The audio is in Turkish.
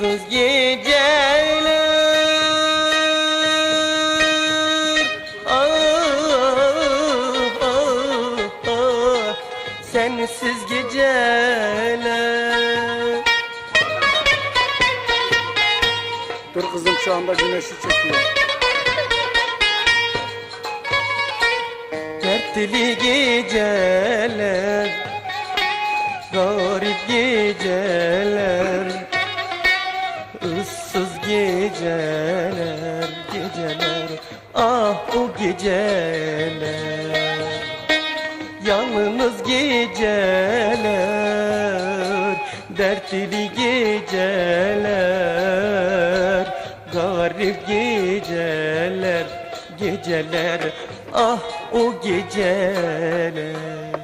Yalnız geceler. Ah, ah, ah, Sensiz geceler. Dur kızım şu anda güneşi çekiyor. Dertli geceler Garip geceler ıssız geceler Geceler. Ah o geceler. Yalnız geceler Dertli geceler. Garip geceler Geceler. Ah o geceler